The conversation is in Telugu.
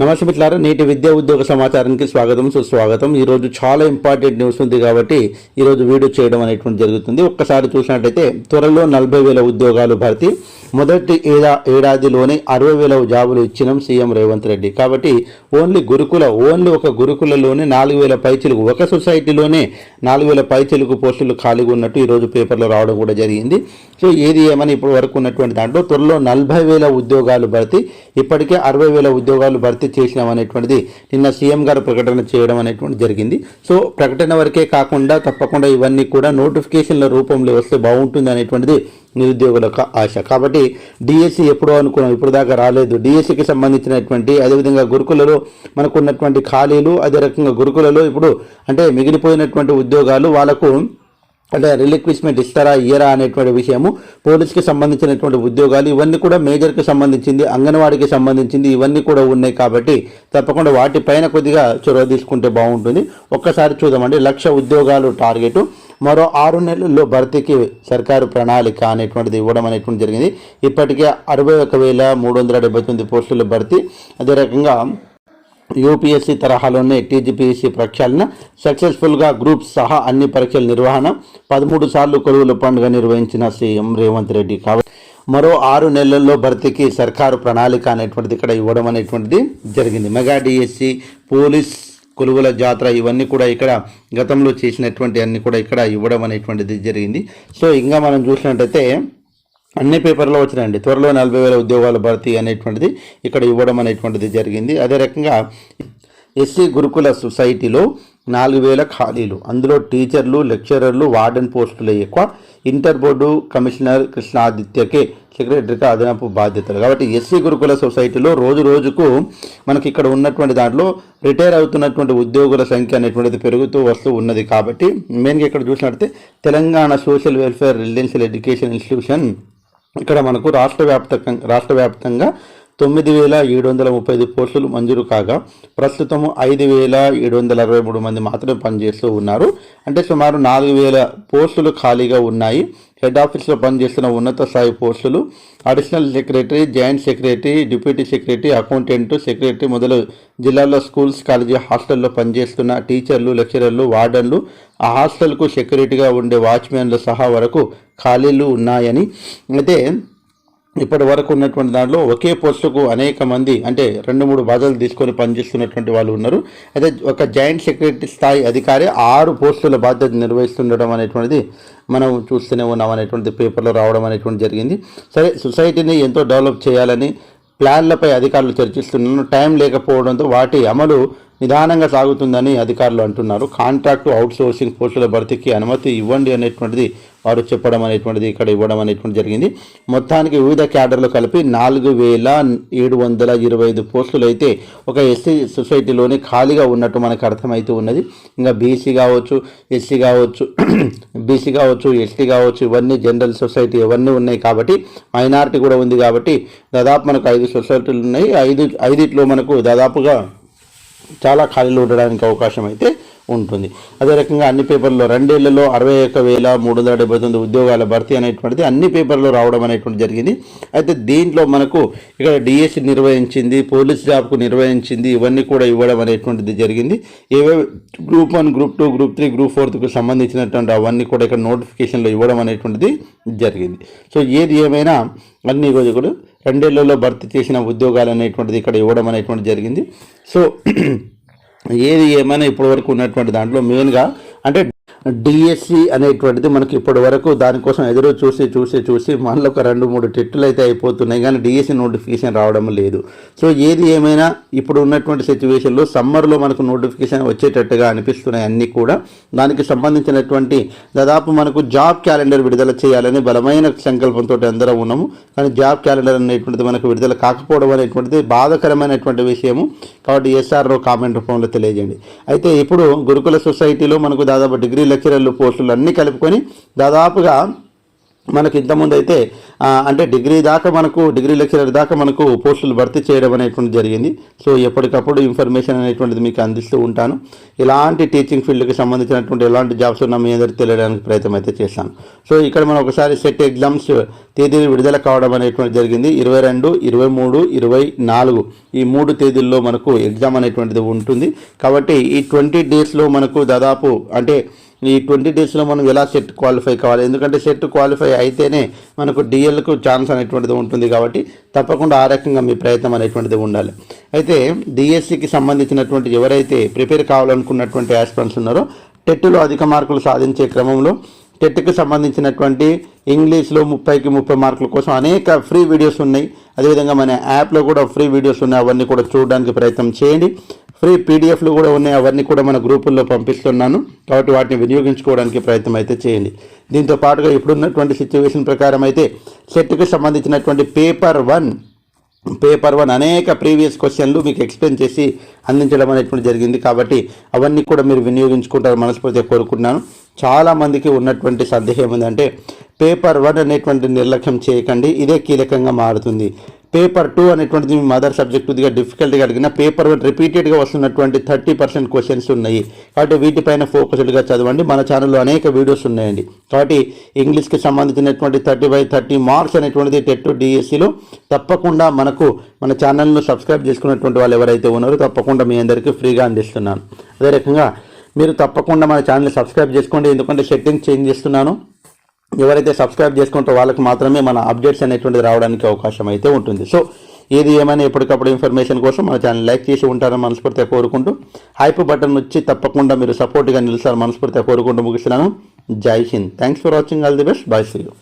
నమస్తే మిత్రులారా నేటి విద్యా ఉద్యోగ సమాచారానికి స్వాగతం సుస్వాగతం. ఈరోజు చాలా ఇంపార్టెంట్ న్యూస్ ఉంది కాబట్టి ఈరోజు వీడియో చేయడం అనేటువంటి జరుగుతుంది. ఒక్కసారి చూసినట్టయితే త్వరలో నలభై వేల ఉద్యోగాలు భర్తీ. మొదటి ఏడా ఏడాదిలోనే అరవై వేల జాబులు ఇచ్చినాం సీఎం రేవంత్ రెడ్డి. కాబట్టి ఓన్లీ గురుకుల ఓన్లీ ఒక గురుకులలోనే నాలుగు వేల పైచిలకు ఒక సొసైటీలోనే నాలుగు వేల పైచిలకు పోస్టులు ఖాళీగా ఉన్నట్టు ఈరోజు పేపర్లో రావడం కూడా జరిగింది. సో ఏది ఏమని ఇప్పటి వరకు ఉన్నటువంటి దాంట్లో త్వరలో నలభై వేల ఉద్యోగాలు భర్తీ ఇప్పటికే అరవై వేల ఉద్యోగాలు భర్తీ చేసినాం అనేటువంటిది నిన్న సీఎం గారు ప్రకటన చేయడం అనేటువంటి జరిగింది. సో ప్రకటన వరకే కాకుండా తప్పకుండా ఇవన్నీ కూడా నోటిఫికేషన్ల రూపంలో వస్తే బాగుంటుంది అనేటువంటిది నిరుద్యోగులకు ఆశ. కాబట్టి డిఎస్సి ఎప్పుడో అనుకున్నాం ఇప్పుడు దాకా రాలేదు డిఎస్సికి సంబంధించినటువంటి అదేవిధంగా గురుకులలో మనకు ఉన్నటువంటి ఖాళీలు అదే రకంగా గురుకులలో ఇప్పుడు అంటే మిగిలిపోయినటువంటి ఉద్యోగాలు వాళ్ళకు అంటే రిలిక్విష్మెంట్ ఇస్తారా ఇయ్యరా అనేటువంటి విషయము పోలీస్కి సంబంధించినటువంటి ఉద్యోగాలు ఇవన్నీ కూడా మేజర్కి సంబంధించింది అంగన్వాడికి సంబంధించింది ఇవన్నీ కూడా ఉన్నాయి కాబట్టి తప్పకుండా వాటిపైన కొద్దిగా చొరవ తీసుకుంటే బాగుంటుంది. ఒక్కసారి చూద్దామండి లక్ష ఉద్యోగాలు టార్గెట్. మరో ఆరు నెలల్లో భర్తీకి సర్కారు ప్రణాళిక అనేటువంటిది ఇవ్వడం అనేటువంటి జరిగింది. ఇప్పటికే అరవై ఒక వేల మూడు వందల డెబ్బై తొమ్మిది పోస్టుల భర్తీ. అదే రకంగా యూపీఎస్సీ తరహాలోనే టీజీపీఎస్సీ ప్రక్షాళన సక్సెస్ఫుల్గా గ్రూప్ సహా అన్ని పరీక్షల నిర్వహణ పదమూడు సార్లు కొలువుల పండుగ నిర్వహించిన సీఎం రేవంత్ రెడ్డి కాబట్టి మరో ఆరు నెలల్లో భర్తీకి సర్కారు ప్రణాళిక అనేటువంటిది ఇక్కడ ఇవ్వడం అనేటువంటిది జరిగింది. మెగా డిఎస్సి పోలీస్ కొలువుల జాతర ఇవన్నీ కూడా ఇక్కడ గతంలో చేసినటువంటి అన్ని కూడా ఇక్కడ ఇవ్వడం అనేటువంటిది జరిగింది. సో ఇంకా మనం చూసినట్టయితే అన్ని పేపర్లో వచ్చినాయండి. త్వరలో నలభై వేల ఉద్యోగాల భర్తీ అనేటువంటిది ఇక్కడ ఇవ్వడం అనేటువంటిది జరిగింది. అదే రకంగా ఎస్సీ గురుకుల సొసైటీలో నాలుగు వేల ఖాళీలు. అందులో టీచర్లు లెక్చరర్లు వార్డెన్ పోస్టులు ఎక్కువ. ఇంటర్ బోర్డు కమిషనర్ కృష్ణాదిత్యకే సెక్రటరీగా అదనపు బాధ్యతలు. కాబట్టి ఎస్సీ గురుకుల సొసైటీలో రోజు రోజుకు మనకి ఇక్కడ ఉన్నటువంటి దాంట్లో రిటైర్ అవుతున్నటువంటి ఉద్యోగుల సంఖ్య అనేటువంటిది పెరుగుతూ వస్తూ ఉన్నది. కాబట్టి మెయిన్గా ఇక్కడ చూసినట్లయితే Telangana social welfare residential education institution ఇక్కడ మనకు రాష్ట్ర వ్యాప్తంగా రాష్ట్ర వ్యాప్తంగా తొమ్మిది వేల ఏడు వందల ముప్పై ఐదు పోస్టులు మంజూరు కాగా ప్రస్తుతం ఐదు వేల ఏడు వందల అరవై మూడు మంది మాత్రమే పనిచేస్తూ ఉన్నారు. అంటే సుమారు నాలుగు వేల పోస్టులు ఖాళీగా ఉన్నాయి. హెడ్ ఆఫీస్లో పనిచేస్తున్న ఉన్నత స్థాయి పోస్టులు additional secretary joint secretary deputy secretary accountant secretary మొదలు జిల్లాల్లో స్కూల్స్ కాలేజీ హాస్టల్లో పనిచేస్తున్న టీచర్లు లెక్చరర్లు వార్డన్లు ఆ హాస్టల్కు సెక్యూరిటీగా ఉండే వాచ్మెన్లు సహా వరకు ఖాళీలు ఉన్నాయని. అయితే ఇప్పటి వరకు ఉన్నటువంటి దాంట్లో ఒకే పోస్టుకు అనేక మంది అంటే రెండు మూడు బాధలు తీసుకొని పనిచేస్తున్నటువంటి వాళ్ళు ఉన్నారు. అయితే ఒక జాయింట్ సెక్రటరీ స్థాయి అధికారి ఆరు పోస్టుల బాధ్యత నిర్వహిస్తుండడం అనేటువంటిది మనం చూస్తూనే ఉన్నాం అనేటువంటి పేపర్లో రావడం అనేటువంటి జరిగింది. సరే సొసైటీని ఎంతో డెవలప్ చేయాలని ప్లాన్లపై అధికారులు చర్చిస్తున్నారు. టైం లేకపోవడంతో వాటి అమలు నిదానంగా సాగుతుందని అధికారులు అంటున్నారు. కాంట్రాక్టు అవుట్సోర్సింగ్ పోస్టుల భర్తీకి అనుమతి ఇవ్వండి అనేటువంటిది వారు చెప్పడం అనేటువంటిది ఇక్కడ ఇవ్వడం అనేటువంటి జరిగింది. మొత్తానికి వివిధ క్యాడర్లు కలిపి నాలుగు వేల ఏడు వందల ఇరవై ఐదు పోస్టులు అయితే ఒక ఎస్సీ సొసైటీలోనే ఖాళీగా ఉన్నట్టు మనకు అర్థమవుతూ ఉన్నది. ఇంకా బీసీ కావచ్చు ఎస్సీ కావచ్చు బీసీ కావచ్చు ఎస్టీ కావచ్చు ఇవన్నీ జనరల్ సొసైటీ ఇవన్నీ ఉన్నాయి కాబట్టి మైనారిటీ కూడా ఉంది కాబట్టి దాదాపు మనకు ఐదు సొసైటీలు ఉన్నాయి. ఐదు ఐదిట్లో మనకు దాదాపుగా చాలా ఖాళీలు ఉండడానికి అవకాశం అయితే ఉంటుంది. అదే రకంగా అన్ని పేపర్లో రెండేళ్ళలో అరవై ఒక్క వేల మూడు వందల డెబ్బై తొమ్మిది ఉద్యోగాల భర్తీ అనేటువంటిది అన్ని పేపర్లో రావడం అనేటువంటి జరిగింది. అయితే దీంట్లో మనకు ఇక్కడ డిఎస్సి నిర్వహించింది పోలీస్ జాబ్కు నిర్వహించింది ఇవన్నీ కూడా ఇవ్వడం అనేటువంటిది జరిగింది. ఏవే group one group two group three group ఫోర్త్కు సంబంధించినటువంటి అవన్నీ కూడా ఇక్కడ నోటిఫికేషన్లో ఇవ్వడం అనేటువంటిది జరిగింది. సో ఏది ఏమైనా అన్ని రోజు కూడా రెండేళ్ళలో భర్తీ చేసిన ఉద్యోగాలు అనేటువంటిది ఇక్కడ ఇవ్వడం అనేటువంటిది జరిగింది. సో ఏది ఏమైనా ఇప్పటి వరకు ఉన్నటువంటి దాంట్లో మెయిన్గా అంటే డిఎస్సి అనేటువంటిది మనకి ఇప్పటి వరకు దానికోసం ఎదురు చూసి చూసి చూసి మనలో ఒక రెండు మూడు టెట్లు అయితే అయిపోతున్నాయి కానీ డిఎస్సి నోటిఫికేషన్ రావడం లేదు. సో ఏది ఏమైనా ఇప్పుడు ఉన్నటువంటి సిచ్యువేషన్లో సమ్మర్లో మనకు నోటిఫికేషన్ వచ్చేటట్టుగా అనిపిస్తున్నాయి అన్నీ కూడా. దానికి సంబంధించినటువంటి దాదాపు మనకు జాబ్ క్యాలెండర్ విడుదల చేయాలని బలమైన సంకల్పంతో అందరం ఉన్నాము. కానీ జాబ్ క్యాలెండర్ అనేటువంటిది మనకు విడుదల కాకపోవడం అనేటువంటిది బాధకరమైనటువంటి విషయము. కాబట్టి ఎస్ఆర్ఓ కామెంట్ రూపంలో తెలియజేయండి. అయితే ఇప్పుడు గురుకుల సొసైటీలో మనకు దాదాపు డిగ్రీ లెక్చరర్లు పోస్టులు అన్నీ కలుపుకొని దాదాపుగా మనకి ఇంతకుముందు అయితే అంటే డిగ్రీ దాకా మనకు డిగ్రీ లెక్చరర్ దాకా మనకు పోస్టులు భర్తీ చేయడం అనేటువంటి జరిగింది. సో ఎప్పటికప్పుడు ఇన్ఫర్మేషన్ అనేటువంటిది మీకు అందిస్తూ ఉంటాను. ఇలాంటి టీచింగ్ ఫీల్డ్కి సంబంధించినటువంటి ఎలాంటి జాబ్స్ ఉన్నా మీ అందరికి తెలియడానికి ప్రయత్నం అయితే చేస్తాను. సో ఇక్కడ మనం ఒకసారి సెట్ ఎగ్జామ్స్ తేదీలు విడుదల కావడం అనేటువంటి జరిగింది. ఇరవై రెండు ఇరవై మూడు ఇరవై నాలుగు ఈ మూడు తేదీల్లో మనకు ఎగ్జామ్ అనేటువంటిది ఉంటుంది. కాబట్టి ఈ ట్వంటీ డేస్లో మనకు దాదాపు అంటే ఈ ట్వంటీ డేస్లో మనం ఎలా సెట్ క్వాలిఫై కావాలి? ఎందుకంటే సెట్ క్వాలిఫై అయితేనే మనకు డిఎల్కు ఛాన్స్ అనేటువంటిది ఉంటుంది కాబట్టి తప్పకుండా ఆ రకంగా మీ ప్రయత్నం అనేటువంటిది ఉండాలి. అయితే డిఎస్సికి సంబంధించినటువంటి ఎవరైతే ప్రిపేర్ కావాలనుకున్నటువంటి ఆస్పిరెంట్స్ ఉన్నారో టెట్లో అధిక మార్కులు సాధించే క్రమంలో టెట్కి సంబంధించినటువంటి ఇంగ్లీష్లో ముప్పైకి ముప్పై మార్కుల కోసం అనేక ఫ్రీ వీడియోస్ ఉన్నాయి. అదేవిధంగా మన యాప్లో కూడా ఫ్రీ వీడియోస్ ఉన్నాయి. అవన్నీ కూడా చూడడానికి ప్రయత్నం చేయండి. ఫ్రీ పీడిఎఫ్లు కూడా ఉన్నాయి. అవన్నీ కూడా మన గ్రూపుల్లో పంపిస్తున్నాను. కాబట్టి వాటిని వినియోగించుకోవడానికి ప్రయత్నం అయితే చేయండి. దీంతో పాటుగా ఇప్పుడున్నటువంటి సిచ్యువేషన్ ప్రకారం అయితే సెట్కి సంబంధించినటువంటి పేపర్ వన్ పేపర్ వన్ అనేక ప్రీవియస్ క్వశ్చన్లు మీకు ఎక్స్ప్లెయిన్ చేసి అందించడం అనేటువంటి జరిగింది. కాబట్టి అవన్నీ కూడా మీరు వినియోగించుకుంటారు మనస్ఫూర్తిగా కోరుకుంటున్నాను. చాలా మందికి ఉన్నటువంటి సందేహం ఏంటంటే పేపర్ వన్ అనేటువంటి నిర్లక్ష్యం చేయకండి. ఇదే కీలకంగా మారుతుంది. పేపర్ టూ అనేటువంటిది మీ మదర్ సబ్జెక్ట్ కొద్దిగా డిఫికల్ట్గా అడిగిన పేపర్ వన్ రిపీటెడ్గా వస్తున్నటువంటి థర్టీ పర్సెంట్ క్వశ్చన్స్ ఉన్నాయి. కాబట్టి వీటిపైన ఫోకస్డ్గా చదవండి. మన ఛానల్లో అనేక వీడియోస్ ఉన్నాయండి. కాబట్టి ఇంగ్లీష్కి సంబంధించినటువంటి థర్టీ బై థర్టీ మార్క్స్ అనేటువంటిది టెట్ డిఎస్సిలో తప్పకుండా మనకు మన ఛానల్ను సబ్స్క్రైబ్ చేసుకున్నటువంటి వాళ్ళు ఎవరైతే ఉన్నారో తప్పకుండా మీ అందరికీ ఫ్రీగా అందిస్తున్నాను. అదే రకంగా మీరు తప్పకుండా మన ఛానల్ సబ్స్క్రైబ్ చేసుకోండి. ఎందుకంటే సెట్టింగ్ చేంజ్ చేస్తున్నాను. ఎవరైతే సబ్స్క్రైబ్ చేసుకుంటారో వాళ్ళకి మాత్రమే మన అప్డేట్స్ అనేటువంటిది రావడానికి అవకాశం అయితే ఉంటుంది. సో ఏది ఏమైనా ఎప్పటికప్పుడు ఇన్ఫర్మేషన్ కోసం మన ఛానల్ లైక్ చేసి ఉంటారని మనస్ఫూర్తిగా కోరుకుంటూ హైప్ బటన్ వచ్చి తప్పకుండా మీరు సపోర్ట్గా నిలుస్తారు మనస్ఫూర్తిగా కోరుకుంటూ ముగిస్తున్నాను. జై Hind. Thanks for watching all the best bye see you